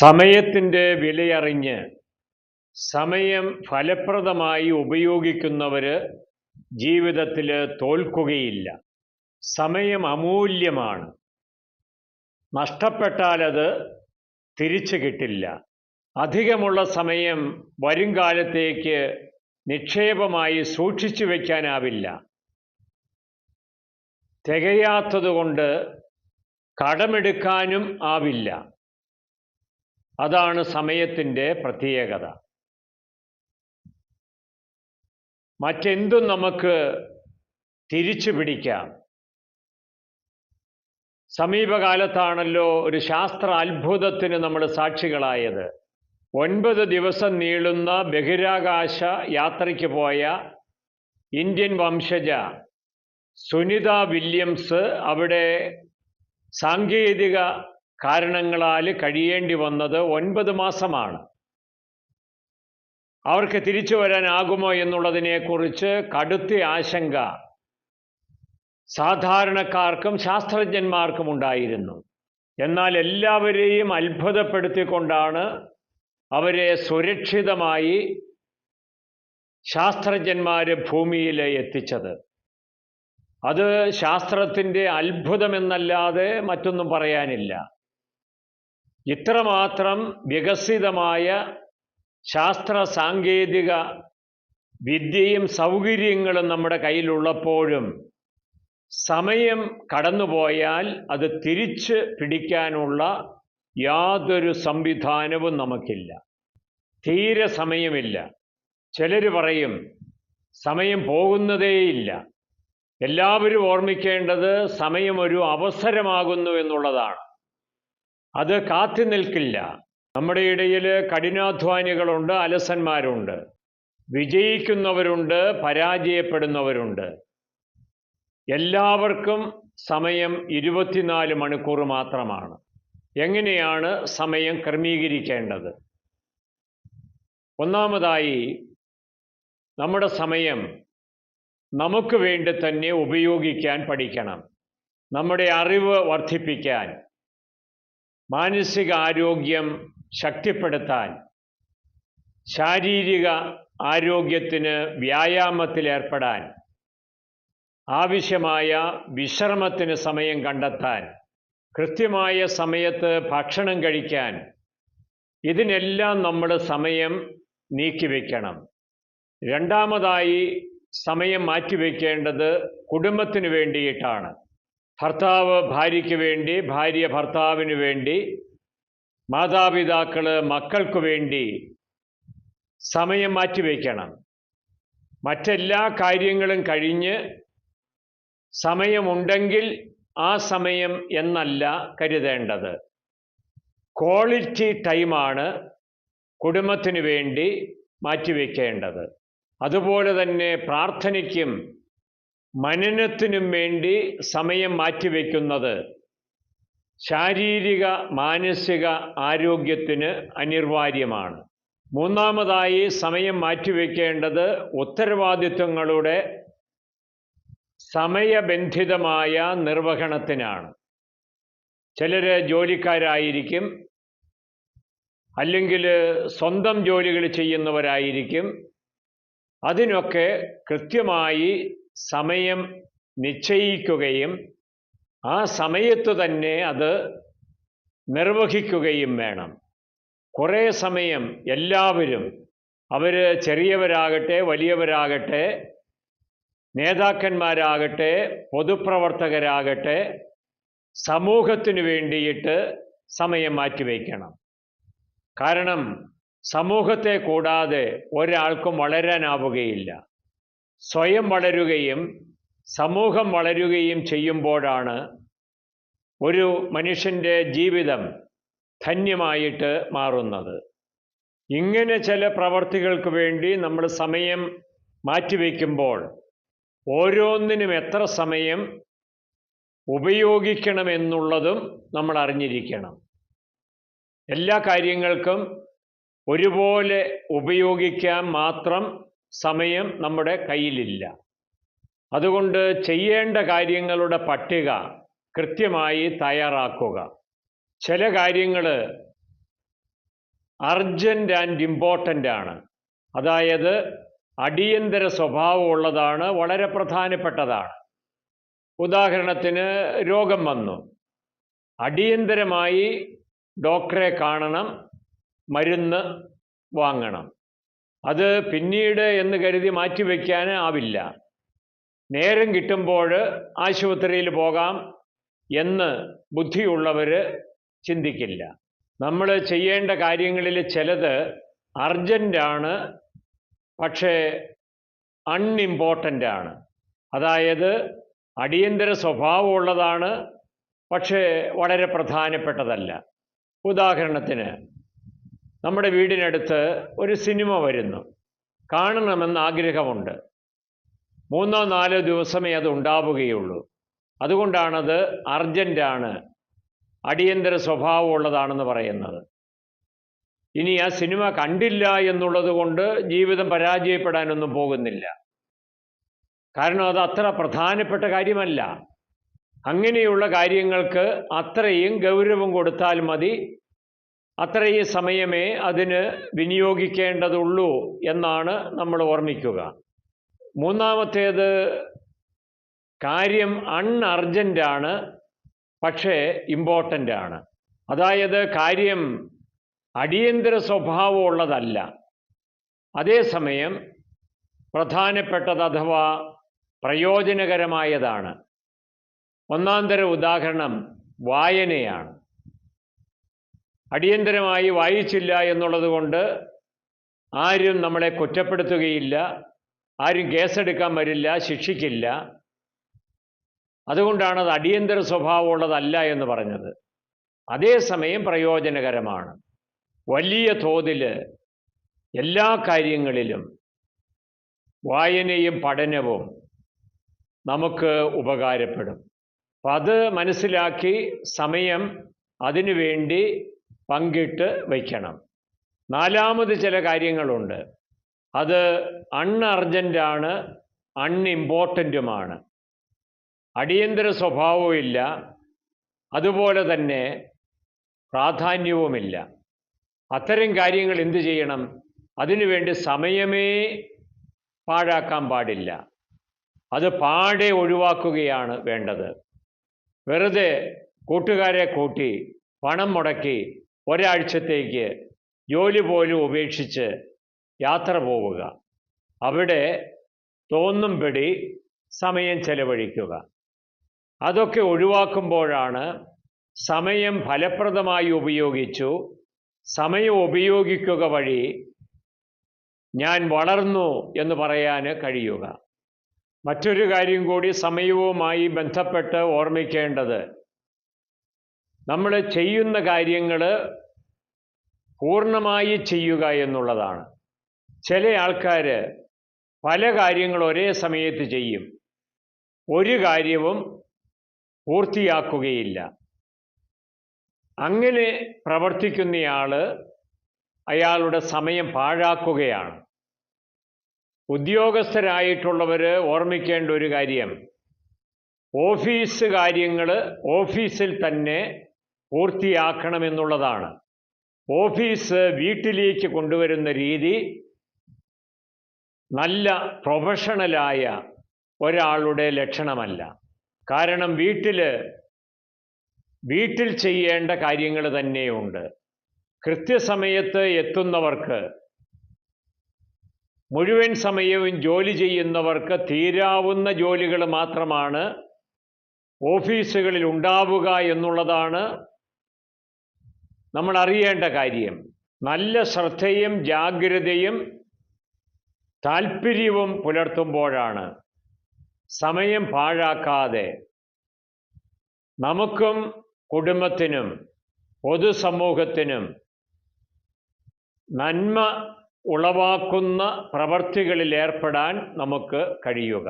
സമയത്തിന്റെ വിലയറിഞ്ഞ് സമയം ഫലപ്രദമായി ഉപയോഗിക്കുന്നവർ ജീവിതത്തിൽ തോൽക്കുകയില്ല. സമയം അമൂല്യമാണ്. നഷ്ടപ്പെട്ടാൽ അത് തിരിച്ചു കിട്ടില്ല. അധികമുള്ള സമയം വരും കാലത്തേക്ക് നിക്ഷേപമായി സൂക്ഷിച്ചു വയ്ക്കാനാവില്ല തികയാത്തതുകൊണ്ട് കടമെടുക്കാനും ആവില്ല. അതാണ് സമയത്തിന്റെ പ്രത്യേകത. മറ്റെന്തും നമുക്ക് തിരിച്ചു പിടിക്കാം. സമീപകാലത്താണല്ലോ ഒരു ശാസ്ത്ര അത്ഭുതത്തിന് നമ്മൾ സാക്ഷികളായത്. ഒൻപത് ദിവസം നീളുന്ന ബഹിരാകാശ യാത്രയ്ക്ക് പോയ ഇന്ത്യൻ വംശജ സുനിത വില്യംസ് അവിടെ സാങ്കേതിക കാരണങ്ങളാൽ കഴിയേണ്ടി വന്നത് ഒൻപത് മാസമാണ്. അവർക്ക് തിരിച്ചു വരാനാകുമോ എന്നുള്ളതിനെക്കുറിച്ച് കടുത്ത ആശങ്ക സാധാരണക്കാർക്കും ശാസ്ത്രജ്ഞന്മാർക്കും ഉണ്ടായിരുന്നു. എന്നാൽ എല്ലാവരെയും അത്ഭുതപ്പെടുത്തിക്കൊണ്ടാണ് അവരെ സുരക്ഷിതമായി ശാസ്ത്രജ്ഞന്മാർ ഭൂമിയിൽ എത്തിച്ചത്. അത് ശാസ്ത്രത്തിന്റെ അത്ഭുതമെന്നല്ലാതെ മറ്റൊന്നും പറയാനില്ല. ഇത്രമാത്രം വികസിതമായ ശാസ്ത്ര സാങ്കേതിക വിദ്യയും സൗകര്യങ്ങളും നമ്മുടെ കയ്യിലുള്ളപ്പോഴും സമയം കടന്നുപോയാൽ അത് തിരിച്ച് പിടിക്കാനുള്ള യാതൊരു സംവിധാനവും നമുക്കില്ല. തീരെ സമയമില്ല. ചിലർ പറയും സമയം പോകുന്നതേയില്ല. എല്ലാവരും ഓർമ്മിക്കേണ്ടത് സമയം ഒരു അവസരമാകുന്നു എന്നുള്ളതാണ്. അത് കാത്തു നിൽക്കില്ല. നമ്മുടെ ഇടയിൽ കഠിനാധ്വാനികളുണ്ട് അലസന്മാരുണ്ട്. വിജയിക്കുന്നവരുണ്ട് പരാജയപ്പെടുന്നവരുണ്ട്. എല്ലാവർക്കും സമയം ഇരുപത്തിനാല് മണിക്കൂർ മാത്രമാണ്. എങ്ങനെയാണ് സമയം ക്രമീകരിക്കേണ്ടത്? ഒന്നാമതായി നമ്മുടെ സമയം നമുക്ക് വേണ്ടി തന്നെ ഉപയോഗിക്കാൻ പഠിക്കണം. നമ്മുടെ അറിവ് വർദ്ധിപ്പിക്കാൻ. മാനസിക ആരോഗ്യം ശക്തിപ്പെടുത്താൻ ശാരീരിക ആരോഗ്യത്തിന് വ്യായാമത്തിലേർപ്പെടാൻ ആവശ്യമായ വിശ്രമത്തിന് സമയം കണ്ടെത്താൻ കൃത്യമായ സമയത്ത് ഭക്ഷണം കഴിക്കാൻ ഇതിനെല്ലാം നമ്മൾ സമയം നീക്കിവെക്കണം. രണ്ടാമതായി സമയം മാറ്റിവെക്കേണ്ടത് കുടുംബത്തിന് വേണ്ടിയിട്ടാണ്. ഭർത്താവ് ഭാര്യയ്ക്ക് വേണ്ടി ഭാര്യ ഭർത്താവിന് വേണ്ടി മാതാപിതാക്കൾ മക്കൾക്ക് വേണ്ടി സമയം മാറ്റിവെക്കണം മറ്റെല്ലാ കാര്യങ്ങളും കഴിഞ്ഞ് സമയമുണ്ടെങ്കിൽ ആ സമയം എന്നല്ല കരുതേണ്ടത്. ക്വാളിറ്റി ടൈമാണ് കുടുംബത്തിന് വേണ്ടി മാറ്റിവെക്കേണ്ടത് അതുപോലെ തന്നെ പ്രാർത്ഥനയ്ക്കും മനനത്തിനും വേണ്ടി സമയം മാറ്റിവെക്കുന്നത് ശാരീരിക മാനസിക ആരോഗ്യത്തിന് അനിവാര്യമാണ്. മൂന്നാമതായി സമയം മാറ്റിവെക്കേണ്ടത് ഉത്തരവാദിത്വങ്ങളുടെ സമയബന്ധിതമായ നിർവഹണത്തിനാണ്. ചിലർ ജോലിക്കാരായിരിക്കും അല്ലെങ്കിൽ സ്വന്തം ജോലികൾ ചെയ്യുന്നവരായിരിക്കും. അതിനൊക്കെ കൃത്യമായി സമയം നിശ്ചയിക്കുകയും ആ സമയത്ത് തന്നെ അത് നിർവഹിക്കുകയും വേണം. കുറേ സമയം എല്ലാവരും അവർ ചെറിയവരാകട്ടെ വലിയവരാകട്ടെ നേതാക്കന്മാരാകട്ടെ പൊതുപ്രവർത്തകരാകട്ടെ സമൂഹത്തിന് വേണ്ടിയിട്ട് സമയം മാറ്റിവെക്കണം കാരണം സമൂഹത്തെ കൂടാതെ ഒരാൾക്കും വളരാനാവുകയില്ല. സ്വയം വളരുകയും സമൂഹം വളരുകയും ചെയ്യുമ്പോഴാണ് ഒരു മനുഷ്യന്റെ ജീവിതം ധന്യമായിട്ട് മാറുന്നത്. ഇങ്ങനെ ചില പ്രവർത്തികൾക്ക് വേണ്ടി നമ്മൾ സമയം മാറ്റിവെക്കുമ്പോൾ ഓരോന്നിനും എത്ര സമയം ഉപയോഗിക്കണമെന്നുള്ളതും നമ്മൾ അറിഞ്ഞിരിക്കണം. എല്ലാ കാര്യങ്ങൾക്കും ഒരുപോലെ ഉപയോഗിക്കാൻ മാത്രം സമയം നമ്മുടെ കയ്യിലില്ല. അതുകൊണ്ട് ചെയ്യേണ്ട കാര്യങ്ങളുടെ പട്ടിക കൃത്യമായി തയ്യാറാക്കുക. ചില കാര്യങ്ങൾ അർജന്റ് ആൻഡ് ഇമ്പോർട്ടന്റ് ആണ്. അതായത് അടിയന്തര സ്വഭാവമുള്ളതാണ് വളരെ പ്രധാനപ്പെട്ടതാണ്. ഉദാഹരണത്തിന് രോഗം വന്നു. അടിയന്തരമായി ഡോക്ടറെ കാണണം മരുന്ന് വാങ്ങണം. അത് പിന്നീട് എന്ന് കരുതി മാറ്റിവെക്കാൻ ആവില്ല. നേരം കിട്ടുമ്പോൾ ആശുപത്രിയിൽ പോകാം എന്ന് ബുദ്ധിയുള്ളവർ ചിന്തിക്കില്ല. നമ്മൾ ചെയ്യേണ്ട കാര്യങ്ങളിൽ ചിലത് അർജന്റാണ് പക്ഷേ അൺഇമ്പോർട്ടന്റ് ആണ്. അതായത് അടിയന്തര സ്വഭാവമുള്ളതാണ് പക്ഷേ വളരെ പ്രധാനപ്പെട്ടതല്ല. ഉദാഹരണത്തിന് നമ്മുടെ വീടിനടുത്ത് ഒരു സിനിമ വരുന്നു. കാണണമെന്ന് ആഗ്രഹമുണ്ട്. മൂന്നോ നാലോ ദിവസമേ അത് ഉണ്ടാവുകയുള്ളൂ. അതുകൊണ്ടാണത് അർജന്റാണ് അടിയന്തര സ്വഭാവമുള്ളതാണെന്ന് പറയുന്നത്. ഇനി ആ സിനിമ കണ്ടില്ല എന്നുള്ളത് കൊണ്ട് ജീവിതം പരാജയപ്പെടാനൊന്നും പോകുന്നില്ല. കാരണം അത് അത്ര പ്രധാനപ്പെട്ട കാര്യമല്ല. അങ്ങനെയുള്ള കാര്യങ്ങൾക്ക് അത്രയും ഗൗരവം കൊടുത്താൽ മതി. അത്രയും സമയമേ അതിന് വിനിയോഗിക്കേണ്ടതുള്ളൂ എന്നാണ് നമ്മൾ ഓർമ്മിക്കുക. മൂന്നാമത്തേത് കാര്യം അൺ അൺഅർജന്റാണ് പക്ഷേ ഇമ്പോർട്ടന്റ് ആണ് അതായത് കാര്യം അടിയന്തര സ്വഭാവമുള്ളതല്ല. അതേസമയം പ്രധാനപ്പെട്ടത് അഥവാ പ്രയോജനകരമായതാണ്. ഒന്നാന്തര ഉദാഹരണം വായനയാണ്. അടിയന്തരമായി വായിച്ചില്ല എന്നുള്ളത് കൊണ്ട് ആരും നമ്മളെ കുറ്റപ്പെടുത്തുകയില്ല. ആരും കേസെടുക്കാൻ വരില്ല ശിക്ഷിക്കില്ല. അതുകൊണ്ടാണ് അത് അടിയന്തര സ്വഭാവമുള്ളതല്ല എന്ന് പറഞ്ഞത്. അതേസമയം പ്രയോജനകരമാണ്. വലിയ തോതിൽ എല്ലാ കാര്യങ്ങളിലും വായനയും പഠനവും നമുക്ക് ഉപകാരപ്പെടും. അപ്പം അത് മനസ്സിലാക്കി സമയം അതിനു വേണ്ടി പങ്കിട്ട് വയ്ക്കണം. നാലാമത് ചില കാര്യങ്ങളുണ്ട്. അത് അൺ അർജന്റാണ് അൺ ഇമ്പോർട്ടന്റുമാണ് അടിയന്തര സ്വഭാവമില്ല അതുപോലെ തന്നെ പ്രാധാന്യവുമില്ല. അത്തരം കാര്യങ്ങൾ എന്തു ചെയ്യണം? അതിനുവേണ്ടി സമയമേ പാഴാക്കാൻ പാടില്ല. അത് പാടെ ഒഴിവാക്കുകയാണ് വേണ്ടത്. വെറുതെ കൂട്ടുകാരെ കൂട്ടി പണം മുടക്കി ഒരാഴ്ചത്തേക്ക് ജോലി പോലും ഉപേക്ഷിച്ച് യാത്ര പോവുക. അവിടെ തോന്നുംപടി സമയം ചെലവഴിക്കുക. അതൊക്കെ ഒഴിവാക്കുമ്പോഴാണ് സമയം ഫലപ്രദമായി ഉപയോഗിച്ചു. സമയം ഉപയോഗിക്കുക വഴി ഞാൻ വളർന്നു എന്ന് പറയാൻ കഴിയുക. മറ്റൊരു കാര്യം കൂടി സമയവുമായി ബന്ധപ്പെട്ട് ഓർമ്മിക്കേണ്ടത് നമ്മൾ ചെയ്യുന്ന കാര്യങ്ങൾ പൂർണമായി ചെയ്യുക എന്നുള്ളതാണ്. ചില ആൾക്കാർ പല കാര്യങ്ങൾ ഒരേ സമയത്ത് ചെയ്യും. ഒരു കാര്യവും പൂർത്തിയാക്കുകയില്ല. അങ്ങനെ പ്രവർത്തിക്കുന്നയാൾ അയാളുടെ സമയം പാഴാക്കുകയാണ്. ഉദ്യോഗസ്ഥരായിട്ടുള്ളവർ ഓർമ്മിക്കേണ്ട ഒരു കാര്യം. ഓഫീസ് കാര്യങ്ങൾ ഓഫീസിൽ തന്നെ പൂർത്തിയാക്കണമെന്നുള്ളതാണ്. ഓഫീസ് വീട്ടിലേക്ക് കൊണ്ടുവരുന്ന രീതി നല്ല പ്രൊഫഷണലായ ഒരാളുടെ ലക്ഷണമല്ല. കാരണം വീട്ടിൽ വീട്ടിൽ ചെയ്യേണ്ട കാര്യങ്ങൾ തന്നെയുണ്ട്. കൃത്യസമയത്ത് എത്തുന്നവർക്ക് മുഴുവൻ സമയവും ജോലി ചെയ്യുന്നവർക്ക് തീരാവുന്ന ജോലികൾ മാത്രമാണ് ഓഫീസുകളിൽ ഉണ്ടാവുക എന്നുള്ളതാണ് നമ്മൾ അറിയേണ്ട കാര്യം നല്ല ശ്രദ്ധയും ജാഗ്രതയും താല്പര്യവും പുലർത്തുമ്പോഴാണ് സമയം പാഴാക്കാതെ നമുക്കും കുടുംബത്തിനും പൊതുസമൂഹത്തിനും നന്മ ഉളവാക്കുന്ന പ്രവർത്തികളിൽ ഏർപ്പെടാൻ നമുക്ക് കഴിയുക.